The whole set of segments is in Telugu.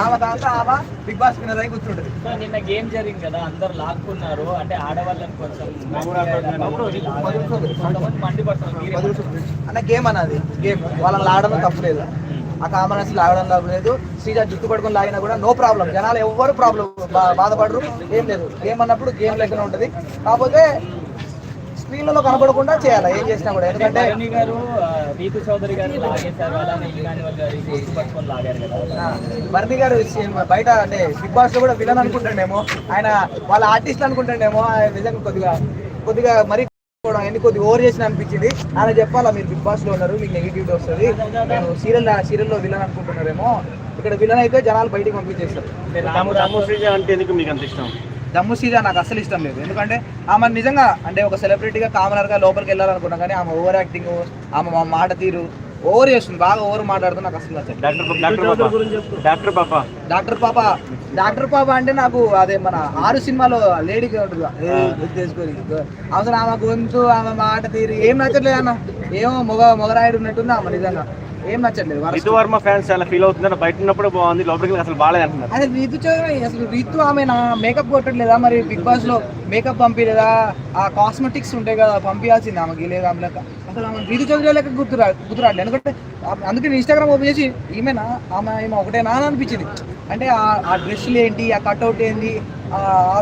ఆమె దాంట్లో ఆమె బిగ్ బాస్ విన్నర్ అయి కూర్చుంటది. నిన్న గేమ్ జరిగింది కదా అందరు లాక్కున్నారు. అంటే ఆడవాళ్ళని కొంచెం అన్న గేమ్ అన్నది. గేమ్. వాళ్ళని లాగడం తప్పులేదు. ఆ కామనెన్స్ లాగడం తప్పులేదు. శ్రీజ జుట్టు పట్టుకొని లాగినా కూడా నో ప్రాబ్లం. జనాలు ఎవ్వరు ప్రాబ్లం బాధపడరు. ఏం లేదు. గేమ్ అన్నప్పుడు గేమ్ లెక్కన ఉంటుంది. కాకపోతే స్క్రీన్లలో కనపడకుండా చేయాలి ఏం చేసినా కూడా. ఎందుకంటే భరణి గారు ఆ, రీతు చౌదరి గారు లాగేశారు అలానే పట్టుకొని లాగారు కదా. భరణి గారు బయట అంటే బిగ్ బాస్లో కూడా విలన్ అనుకుంటాడేమో. ఆయన వాళ్ళ ఆర్టిస్ట్ అనుకుంటాడేమో ఆయన నిజంగా కొద్దిగా కొద్దిగా మరీ కూడా ఎన్ని కొద్దిగా ఓవర్ చేసిన అనిపించింది. ఆయన చెప్పాలా మీరు బిగ్ బాస్లో ఉన్నారు మీకు నెగిటివ్ వస్తుంది. నేను సీరియల్ సీరియల్లో విలన్ అనుకుంటున్నారేమో. ఇక్కడ విలన్ అయితే జనాలు బయటికి పంపించేస్తారు. రాము రాము అంటే ఎందుకు మీకు అంత ఇష్టం? దమ్ము సీజా నాకు అస్సలు ఇష్టం లేదు. ఎందుకంటే ఆమె నిజంగా అంటే ఒక సెలబ్రిటీగా కామనర్గా లోపలికి వెళ్ళాలనుకున్నా కానీ ఆమె ఓవర్ యాక్టింగ్ ఆమె మా మాట తీరు ఓవర్ చేస్తుంది. బాగా ఓవర్ మాట్లాడుతూ నాకు అసలు నచ్చదు. డాక్టర్ డాక్టర్ పాప. డాక్టర్ పాప. డాక్టర్ పాప అంటే నాకు అదే మన ఆరు సినిమాలో లేడీకి ఉంటుంది. తెలుసుకొని అసలు ఆమె గొంతు ఆమె మాట తీరు ఏం నచ్చట్లేదు అన్న. ఏమో మొగ మొగరాయుడు ఉన్నట్టుంది ఆమె నిజంగా. ఏం నచ్చట్లేదు వరస్ట్. రితు వర్మ ఫ్యాన్స్ చాలా ఫీల్ అవుతున్నారు బయట ఉన్నప్పుడు బాగుంది లోపలికి అసలు బాగాలేదు అంటున్నారు. అదే రీతు అసలు రీతు ఆమె నా మేకప్ కొట్టట్లేదా మరి? బిగ్ బాస్లో మేకప్ పంపించలేదా ఆ కాస్మెటిక్స్ ఉంటాయి కదా పంపించాల్సింది ఆమెకి లేదా ఆమె లెక్క. అసలు ఆమె రీతు చౌదరి లెక్క గుర్తురా గుర్తురాట్లేదు ఎందుకంటే అందుకే ఇన్స్టాగ్రామ్ ఓపెన్ చేసి ఈమెనా? ఆమె ఈమె ఒకటేనా అని అనిపించింది. అంటే ఆ- ఆ డ్రెస్సులు ఏంటి ఆ కట్అవుట్ ఏంటి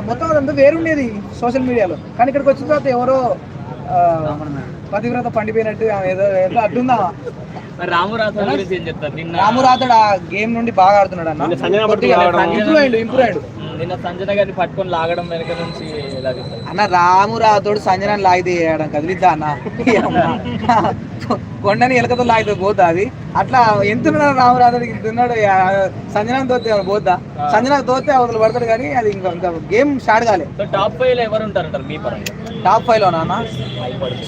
మొత్తం అదంతా వేరుండేది సోషల్ మీడియాలో కానీ ఇక్కడికి వచ్చిన తర్వాత ఎవరో ఆ, పతివ్రత పండిపోయినట్టు ఏదో ఏదో అడ్డుందా? రాము రాథోడ్ ఆ గేమ్ నుండి బాగా ఆడుతున్నాడు నిన్న సంజన అన్న. ఇంప్రూవ్ అయ్యాడు ఇంప్రూవ్ అయ్యాడు నిన్న సంజన గారిని పట్టుకొని లాగడం వెనక నుంచి అన్న రాము రాతోడు సంజనాన్ని లాగితే వేయడం కదిలిద్దా అన్న. కొండని ఎలకతో లాగితే పోతా అది? అట్లా ఎంత రాము రాతోడికి ఇంతున్నాడు సంజనాన్ని తోతే పోతా సంజనాకి తోతే అవతల పడతాడు కానీ అది ఇంకా ఇంకా గేమ్ స్టార్ట్ కాలే. సో టాప్ ఫైవ్లో ఎవరు మీ పరంగా? టాప్ ఫైవ్లో నాన్న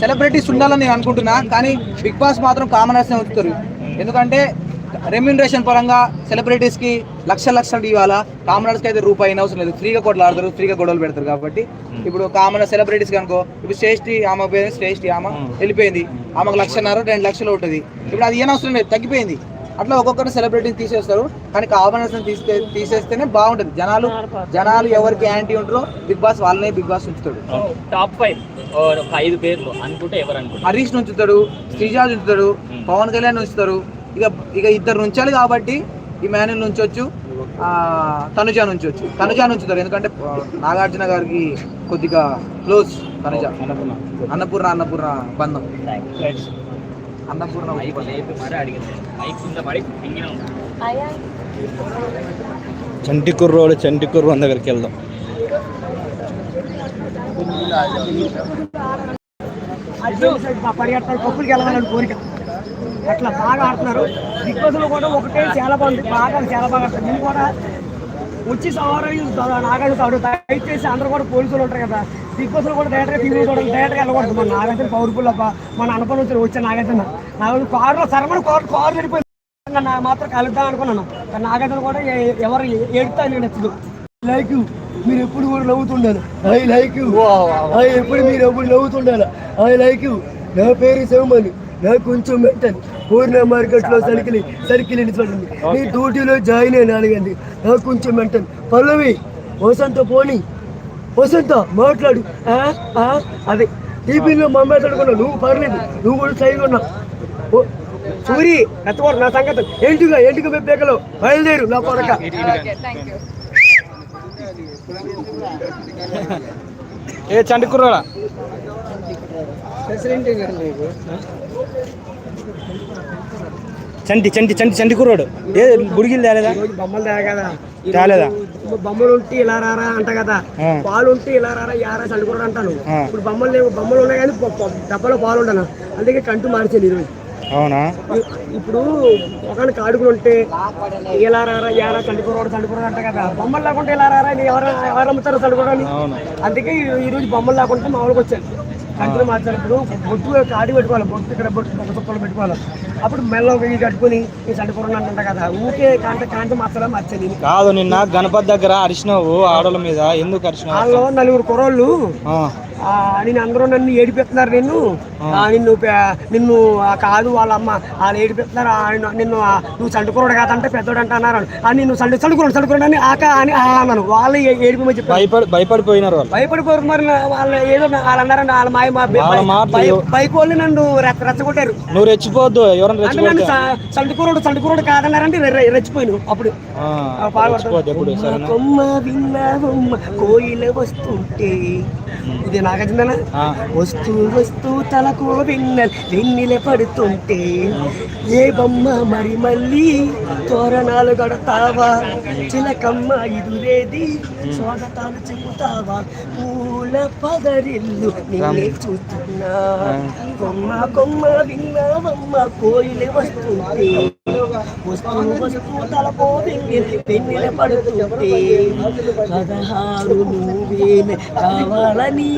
సెలబ్రిటీస్ ఉండాలని నేను అనుకుంటున్నా కానీ బిగ్ బాస్ మాత్రం కామనర్స్ ఉంచుతారు. ఎందుకంటే రెమ్యూనరేషన్ పరంగా సెలబ్రిటీస్కి లక్ష లక్షలు ఇవ్వాలా? కామనర్స్కి అయితే రూపాయి అయిన అవసరం లేదు. ఫ్రీగా కొట్లు ఆడతారు ఫ్రీగా గొడవలు పెడతారు కాబట్టి ఇప్పుడు కామన్ సెలబ్రిటీస్ కనుకో ఇప్పుడు శ్రేష్ఠి ఆమె పేరు శ్రేష్ఠి ఆమె వెళ్ళిపోయింది. ఆమెకు లక్షన్నర రెండు లక్షలు ఉంటుంది. ఇప్పుడు అది ఏం అవసరం లేదు తగ్గిపోయింది. అట్లా ఒక్కొక్కరిని సెలబ్రిటీని తీసేస్తారు. కానీ కామనర్స్ తీస్తే తీసేస్తేనే బాగుంటుంది. జనాలు జనాలు ఎవరికి యాంటీ ఉంటారో బిగ్ బాస్ వాళ్ళనే బిగ్ బాస్ ఉంచుతాడు. టాప్ ఫైవ్ ఐదు పేర్లు అనుకుంటే ఎవరు హరీష్ ఉంచుతాడు శ్రీజాజ్ ఉంచుతాడు పవన్ కళ్యాణ్ ఉంచుతారు. ఇక ఇక ఇద్దరు ఉంచాలి కాబట్టి ఈ మ్యాన్ ఉంచవచ్చు ఆ, తనుజా ఉంచవచ్చు తనుజా ఉంచుతారు ఎందుకంటే నాగార్జున గారికి కొద్దిగా క్లోజ్ తనుజ. అన్నపూర్ణ. అన్నపూర్ణ బంధం. అన్నపూర్ణ. చంటి కుర్రోడు చంటి కుర్రోని దగ్గరికి వెళ్దాం. పరిగెత్తాలి కప్పులకి వెళ్ళాలని కోరిక. అట్లా బాగా ఆడుతున్నారు? బిగ్ బాస్లో కూడా ఒకటే చాలా బాగుంది. బాగా చాలా బాగా ఆడుతుంది నేను కూడా వచ్చి సవారం నాగార్జున దయచేసి అందరూ కూడా పోలీసులు ఉంటారు కదా. బిగ్ బాస్లో కూడా డైరెక్ట్గా టీవీ చూడడం. డైరెక్ట్గా వెళ్ళకూడదు. మన నాగార్జున పవర్ఫుల్ అబ్బా మన అనుపణ వచ్చి వచ్చే నాగార్జున నాగార్జున కారులో సరమణ కారు కారు వెళ్ళిపోయింది నా మాత్రం కలుద్దాం అనుకున్నాను. కానీ నాగార్జున కూడా ఎవరు ఏడుతా నేను నచ్చదు లైక్. యూ మీరు ఎప్పుడు కూడా నవ్వుతుండాలి. I like. యూ ఐ ఎప్పుడు మీరు ఎప్పుడు నవ్వుతుండాలి. I like. యూ నా పేరు శివమణి నాకు కొంచెం మెంటల్ పూర్ణ మార్కెట్లో సర్కిల్ సర్కిల్ చూడండి నీ డ్యూటీలో జాయిన్ అయిన అడగండి నాకు కొంచెం మెంటల్ పల్లవి వసంత పోని. వసంత మాట్లాడు. ఆ, ఆ, అదే. టీపీలో మా అమ్మాయి తడుకున్నా నువ్వు పర్లేదు. నువ్వు కూడా సైగా ఉన్నా. ఓ, సూరి ఎత్తవారు నా సంగతి. ఏంటిగా ఏంటిగా బెబ్బేకలో బయలుదేరు నా కొడక. ఏ చంటి కుర్రోడా? చంటి చంటి చంటి చంటి కుర్రోడు. ఏ బుడిగిలు తేలేదా? బొమ్మలు తేగా కదా. తేలేదా? బొమ్మలు ఉంటే ఇలా రారా అంట కదా. పాలు ఉంటే ఇలా రారా యారా చల్లుకోవడం అంటాను. ఆ. ఇప్పుడు బొమ్మలు లేవు బొమ్మలు ఉన్నాయి కానీ డబ్బాలో పాలు ఉండను? అందుకే కంటు మార్చాను ఈరోజు. అవునా? ఇప్పుడు ఒకరికి ఆడుకుని ఉంటే ఇలా రారా యారా చల్లుకోవడం చల్లుకోవడం అంట కదా. బొమ్మలు లేకుంటే ఇలా రారా ఎవరు ఎవరు అమ్ముతారు అవును. అందుకే ఈ- ఈ రోజు బొమ్మలు లేకుంటే మామూలుగా వచ్చాను కంటిని మార్చాలి ఇప్పుడు బొట్టు కాడి పెట్టుకోవాలి. బొట్టు ఇక్కడ బొట్టు ఒక పెట్టుకోవాలి. అప్పుడు మెల్ల వెయ్యి కట్టుకుని ఈ చల్లుకోవడం అంట కదా. ఊకే కాంట కాంట మార్చాలా మార్చాలి కాదు నిన్న గణపతి దగ్గర అరిచినావు ఆడోళ్ళ మీద. ఎందుకు అరిచినావు? వాళ్ళు నలుగురు కుర్రోళ్ళు నేను అందరూ నన్ను ఏడిపిస్తున్నారు నిన్ను. నిన్ను నిన్ను ఆ, కాదు వాళ్ళ అమ్మ వాళ్ళు ఏడిపిస్తున్నారు. నిన్ను- నువ్వు చండుకున్నాడు కాదంటే పెద్దోడు అంటే అన్నారు ఆ, నిన్ను చండు చండుకున్నాడు చండుకున్నాడు అని ఆక అని అన్నాను వాళ్ళు ఏ- ఏడిపమని చెప్పారు. భయపడి భయపడిపోయినారు భయపడిపోరు మరి వాళ్ళ ఏదో వాళ్ళు అన్నారండి వాళ్ళ మాయ బైక్ వాళ్ళు నన్ను రెచ్చ- రెచ్చగొట్టారు. నువ్వు రెచ్చిపోవద్దు ఎవరైనా అంటే నన్ను రెచ్చిపోతే చ- చండుకున్నాడు చండుకున్నాడు కాదన్నారంటే రెచ్చిపోయాను అప్పుడు. సరేనా? కొమ్మ విన్నావమ్మ కోయిల వస్తుంటే ఇది నాగార్జున. వస్తూ వస్తూ తలకు వెన్నెల వెన్నెల పడుతుంటే ఏ బొమ్మ మరి మళ్ళీ తోరణాలు కడతావా? చిలకమ్మ ఇదురేది స్వాగతాలు చెబుతావా? పూల పదరిల్లు నిన్నే చూస్తున్నా. కొమ్మ కొమ్మ విన్నావమ్మ కోయిల వస్తుంటే. వస్తూ వస్తూ తలపో వెన్నెల వెన్నెల పడుతుంటే. పదహారు నువ్వేనే కావాలని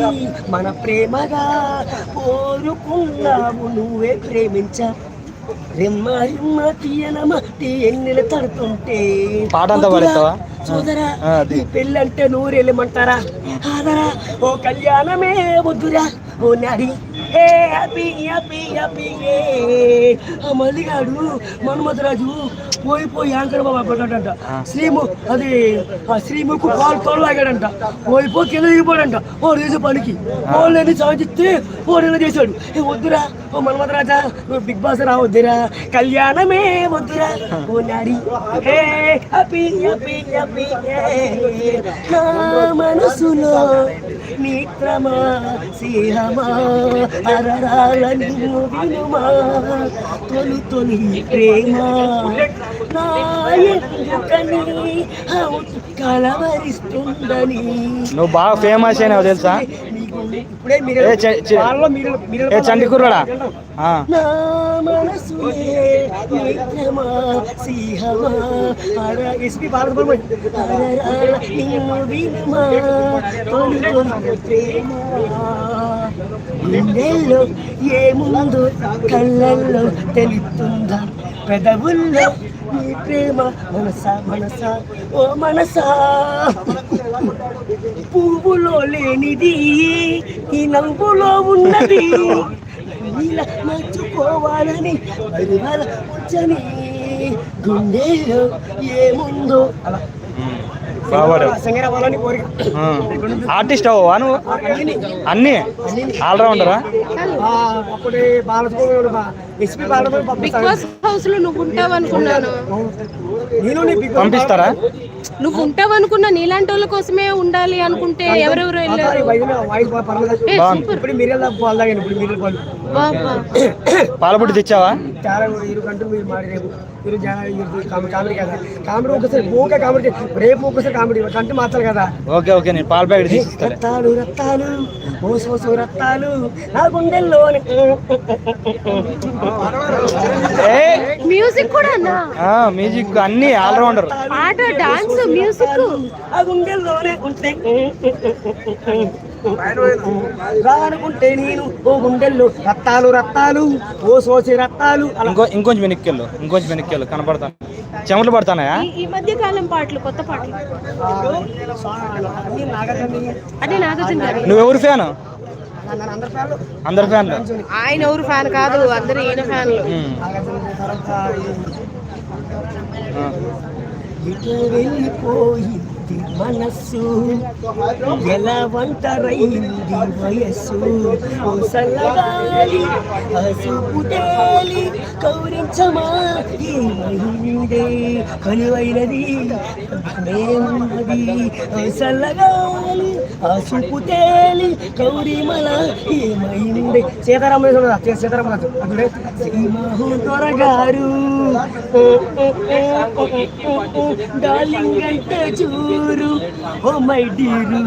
మన ప్రేమగా కోరుకున్నావు నువ్వే ప్రేమించా రెమ్మ రెమ్మ తీయనమ్మ ఎన్నెల తడుతుంటే పాట అంతా పాడేస్తావా? సోదరా ఆ, అది. ఈ పెళ్ళంటే నూరెళ్ళమంటారా ఆదరా ఓ కళ్యాణమే వద్దురా ఓ నాడి ఏ హ్యాపీ హ్యాపీ హ్యాపీ ఏ ఆ మల్లిగాడు మన్మధరాజు పోయి పోయి యాంకర్ బాబా పడ్డాడంట. శ్రీము అది ఆ శ్రీముకు పాలు తొలలాగాడంట పోయి పోయి కింద దిగిపోడంట ఓ చేసే పనికి. వాళ్ళని సాధిస్తే ఓడేలా చేశాడు. ఏ వద్దురా. ఓ మన్మధరాజా నువ్వు బిగ్ బాస్ రా వద్దురా. కళ్యాణమే వద్దురా. ఓ నాడి ఏ హ్యాపీ హ్యాపీ హ్యాపీ ఏ నా మనసులో మిత్రమా సింహమా అరరాల నిన్ను వినుమా తొలి తొలి ప్రేమ. నా కలవరిస్తుందని నువ్వు బాగా ఫేమస్ అయినావు తెలుసా? ఏ చె- చె- వాళ్ళలో మీరు మీరు ఏ చంటి కుర్రాడా? గుండెల్లో ఏముందో కళ్ళల్లో తెలుస్తుందా? పెదవుల్లో నీ ప్రేమ మనసా మనసా ఓ మనసా. పువ్వులో లేనిది ఈ నవ్వులో ఉన్నది. ఇలా మర్చిపోవాలని పరిమళ వచ్చని గుండెలో ఏముందో అలా ఆ. ఆర్టిస్ట్ అవ్వవా నువ్వు? అన్నీ? ఆల్రౌండరా? పంపిస్తారా నువ్వు ఉంటావు అనుకున్నా నీలాంటి వాళ్ళ కోసమే ఉండాలి అనుకుంటే ఎవరెవరు వెళ్ళారు? వైద్యులు వాయిస్ బాగా పర్లేదు. ఏ, బాగుంది. సూపర్. ఇప్పుడు మీరే పాలు తాగాను ఇప్పుడు మీరే పాలు బాబా. పాలబుట్టి తెచ్చావా? కామెడీ కదా. కామెడీ ఒకసారి కామెడీ. రేపు ఒకసారి కామెడీ కంటే మార్చాలి కదా. ఓకే ఓకే నేను పాల ప్యాకెట్ రత్తాలు రత్తాలు ఓసు ఓసు రత్తాలు నా గుండెల్లో ఏ? మ్యూజిక్ కూడా అన్నా? మ్యూజిక్ అన్ని ఆల్రౌండర్. పాట డాన్స్ మ్యూజిక్. ఆ గుండెల్లోనే ఉంటే రానుకుంటే నేను ఓ గుండెల్లో రత్తాలు రత్తాలు ఓ సోసి రత్తాలు ఇంకో ఇంకొంచెం వెనక్కెళ్ళు ఇంకొంచెం వెనక్కెళ్ళు కనపడతాను చెమటలు పడతానాయా? ఈ- మధ్య కాలం పాటలు కొత్త పాటలు. అదే నాగార్జున గారు నువ్వెవరు ఫ్యాన్? అందరి ఫ్యాన్లు. ఆయన ఎవరు ఫ్యాన్ కాదు అందరు ఈయన ఫ్యాన్లు. తర్వాత మనస్సు ఎలా వంటరైంది వయస్సు ఓ సల్లగాలి అసుపు తేలి కౌరించమా ఏమైందే కలువైనది మేమున్నది సల్లగాలి అసుపు తేలి కౌరిమల మహిందే సీతారామరాజు సీతారామరాజు అక్కడే శ్రీమహు దొరగారు డార్లింగ్ అంటే చూ చూరు ఓ మై డీరు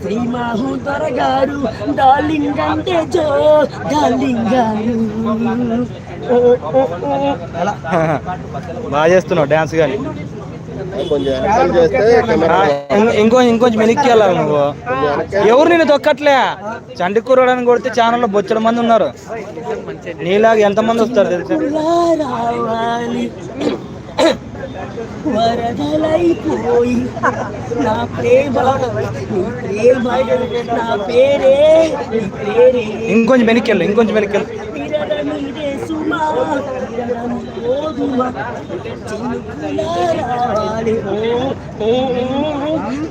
శ్రీమాహు దొరగారు డార్లింగ్ అంటే జో డార్లింగ్ గారు బాగా చేస్తున్నావు డాన్స్ కానీ ఇంకో ఇంకొంచెం వెనక్కి వెళ్ళాలి నువ్వు ఎవరు నేను తొక్కట్లే చండి కూరడానికి కొడితే ఛానల్లో బొచ్చల మంది ఉన్నారు నీలాగా ఎంతమంది వస్తారు తెలుసా? వరదలైపోయి నా ప్రేమ నీ ప్రేమ నా పేరే పేరే. ఇంకొంచెం వెనక్కి వెళ్ళు ఇంకొంచెం వెనక్కి వెళ్ళు.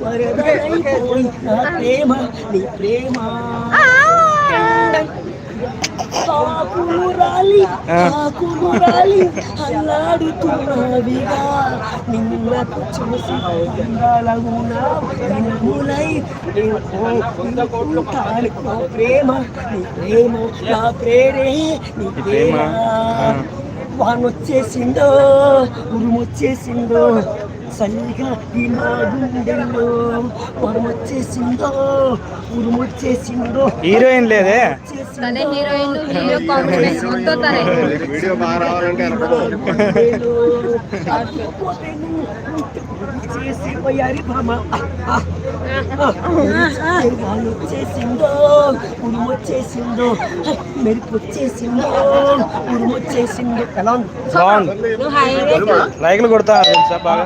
వరదలైపోయి నా ప్రేమ నీ ప్రేమ. కాకులు రాలి కాకులు రాలి అల్లాడుతున్నవిగా. నిన్నకు చూసి ప్రేమ నీ ప్రేమ నా ప్రేరే నీ ప్రేమ. వానొచ్చేసిందో ఉరుమొచ్చేసిందో ఈ నా గుండెల్లో ఉరుమొచ్చేసిందో. హీరోయిన్ లేదే? తనే హీరోయిన్ హీరో కాంబినేషన్ మొత్తం తనే. వీడియో బాగా రావాలంటే చేసిపోయారి భామ వాళ్ళు వచ్చేసిందో మెరుపు ఎలా లైక్లు కొడతా బాగా.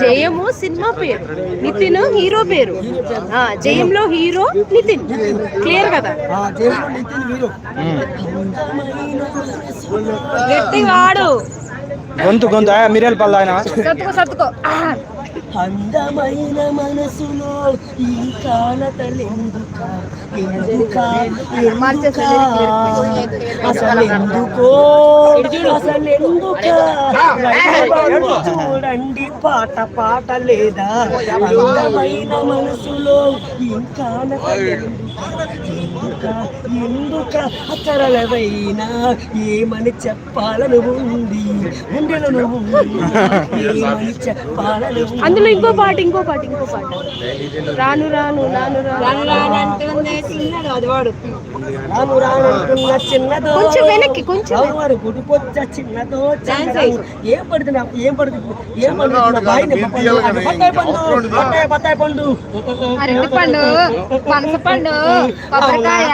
జయము సినిమా పేరు. నితిన్ హీరో పేరు. ఆ, జయంలో హీరో నితిన్. క్లియర్ కదా. గట్టి వాడు గొంతు గొంతు. ఆ, మిరియాల పళ్ళు ఆయన. సర్దుకో సర్దుకో. అందమైన మనసులో ఈ కాలతలెందుక? మంచిగా అసలు ఎందుకో అసలు ఎందుకు చూడండి పాట పాట లేదా అందమైన మనసులో ఈ ఎందుక ఎందుక ఏమని చెప్పాలను ఉంది? గుండెలను ఉంది. ఏమని చెప్పాలను అందులో ఇంకో పాట ఇంకో పాట ఇంకో పాట. రాను రాను రాను రాను. రాను అంటుంది చిన్నడు అది వాడు. రాను రానుకున్న చిన్నదో. కొంచెం వెనక్కి, కొంచెం వారు గుడికొచ్చ చిన్నదో చిన్నదో. ఏం పడుతుంది ఏం పడుతుంది ఏం పడుతుంది బత్తాయి పండు బత్తాయి బత్తాయి పండు. పండు పనస పండు కొబ్బరికాయ.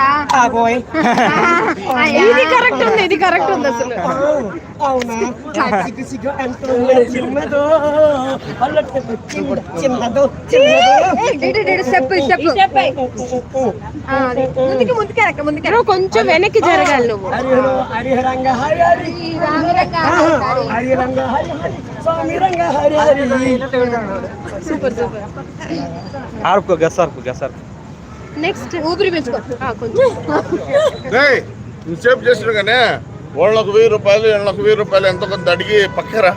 ఇది కరెక్ట్ ఉంది ఇది కరెక్ట్ ఉంది అసలు. కొంచెం వెనక్కి జరగాలి నువ్వు. హరిహర హరిహరంగ హరి హరి హరిరంగ హరి హరి స్వామి రంగ హరి హరి సూపర్. సూపర్ ఆర్పు గస్ ఆర్పు నెక్స్ట్ ఊపిరి పీల్చుకో. ఆ, కొంచెం. ఇంతసేపు చేసినగానే వాళ్ళకు వెయ్యి రూపాయలు వీళ్ళకు వెయ్యి రూపాయలు ఎంతో కొంత అడిగి పక్కరా.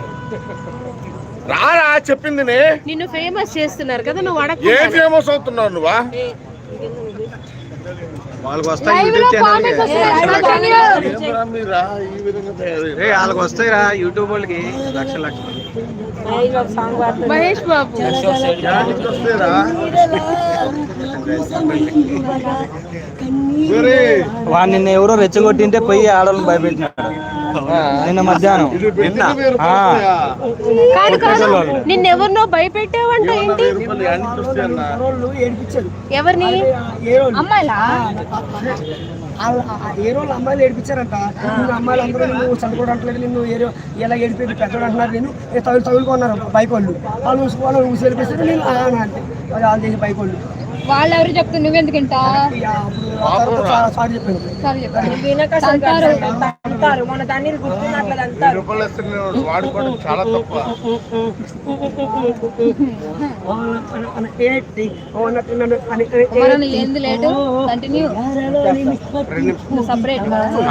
రారా చెప్పింది. నిన్ను ఫేమస్ చేస్తున్నారు కదా నువ్వు ఏ ఫేమస్ అవుతున్నావు నువ్వా? వాళ్ళకి వస్తాయి యూట్యూబ్ ఛానల్ విధంగా తయారయ్యారు? రే వాళ్ళకి వస్తాయిరా యూట్యూబ్ వాళ్ళకి. లక్ష లక్షలు మహేష్ బాబు. వాడు నిన్న ఎవరో రెచ్చగొట్టింటే పోయి ఆడవాళ్ళని భయపెట్టినాడు. నిన్న మధ్యాహ్నం. కాదు నిన్నెవరినో భయపెట్టావంట ఏంటి? ఎవరిని? అమ్మాయిలా? ఏ రోజు అమ్మాయిలు ఏడిపించారంట? నువ్వు అమ్మాయిలు అందరూ నువ్వు చదువుకోవడం అంటలేదు నిన్ను ఏరో ఎలా ఏడిపోయింది పెద్దోడు అంటున్నారు నేను ఏ తగులు తగులుకున్నారు బైక్ వాళ్ళు వాళ్ళు వాళ్ళు ఊసి ఏడిపిస్తారు నేను అంటే వాళ్ళు చేసి బైక్ వాళ్ళు వాళ్ళు ఎవరు చెప్తే నువ్వెందుకు సారీ. చెప్పాను మన దాన్ని చాలా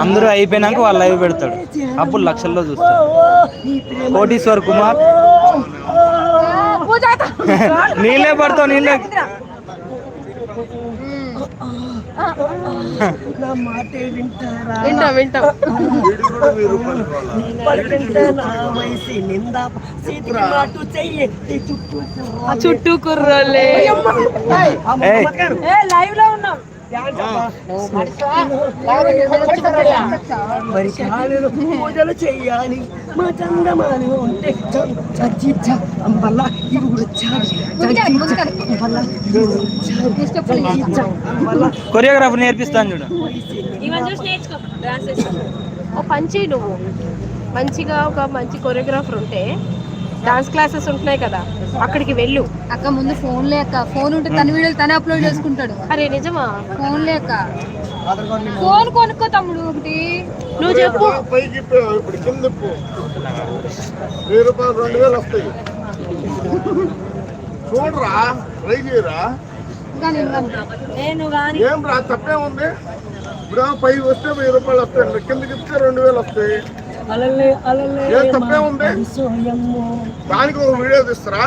అందరూ అయిపోయినాక వాళ్ళు లైవ్ పెడతాడు. అప్పుడు లక్షల్లో చూస్తాడు. కోటీశ్వర్ కుమార్. నీళ్ళే పడతావు నీళ్ళే. నా మాటే వింటారా? వింటాం వింటాం. పలికింటే నా వయసి నిందా? సీతికి మాటు చెయ్యి ఈ చుట్టూ ఆ చుట్టూ గారు లైవ్లో ఉన్నాం. డాన్స్ మరి కాళ్ళు పూజలు చెయ్యాలి మా చందమాని ఉంటే చచ్చి అంబల్ల ఇవి కూడా అంబల్ల అంబల్ల కొరియోగ్రాఫర్ నేర్పిస్తాను చూడు ఓ పంచి నువ్వు. మంచిగా ఒక మంచి కొరియోగ్రాఫర్ ఉంటే డాన్స్ క్లాసెస్ ఉంటున్నాయి కదా. అక్కడికి వెళ్ళు. అక్క ముందు ఫోన్ లేక ఫోన్ ఉంటే తన వీడియోలు తనే అప్లోడ్ చేసుకుంటాడు. అరే నిజమా? ఫోన్ లేక ఫోన్ కొనుక్కో తమ్ముడు ఒకటి. నువ్వు చెప్పు. పైకి ఇప్పుడు కింద ఇప్పు. వెయ్యి రూపాయలు రెండు వేలు వస్తాయి. చూడరా ట్రై చేయరా? ఏం రా తప్పే ఉంది ఇప్పుడు పైకి వస్తే వెయ్యి రూపాయలు వస్తాయి కిందకి ఇస్తే రెండు వేలు వస్తాయి. అలలే అలలే ఏం తప్పే ఉంది? దానికి ఒక వీడియో తీస్తారా?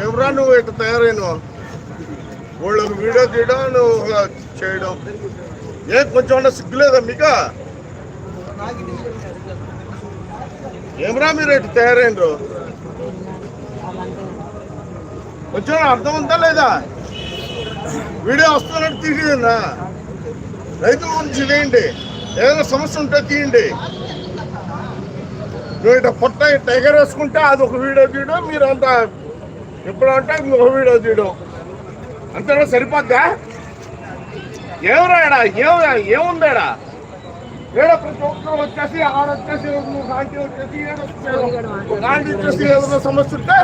ఏమరా నువ్వు ఇట్లా తయారైన వాళ్ళకి వీడియో తీయడం నువ్వు చేయడం. ఏ కొంచెం సిగ్గులేదా మీకు? ఏమరా మీరు ఇట్లా తయారైనరు? కొంచెం అర్థం ఉందా లేదా? వీడియో వస్తున్నట్టు తీసేదన్నా రైతుల గురించి తీయండి ఏదైనా సమస్య ఉంటే తీయండి. నువ్వు ఇట్లా పొట్ట టైగర్ వేసుకుంటే అది ఒక వీడియో తీయడం మీరు అంత ఎప్పుడు అంటే ఇంకొక వీడియో తీయడం. అంతేనా సరిపోద్దా? ఏమరా ఏం ఏముందాడా ఏడ? ప్రతి ఒక్కరు వచ్చేసి ఆడ వచ్చేసి గాంధీ వచ్చేసి, గాంధీ వచ్చేసి ఏదైనా సమస్య ఉంటే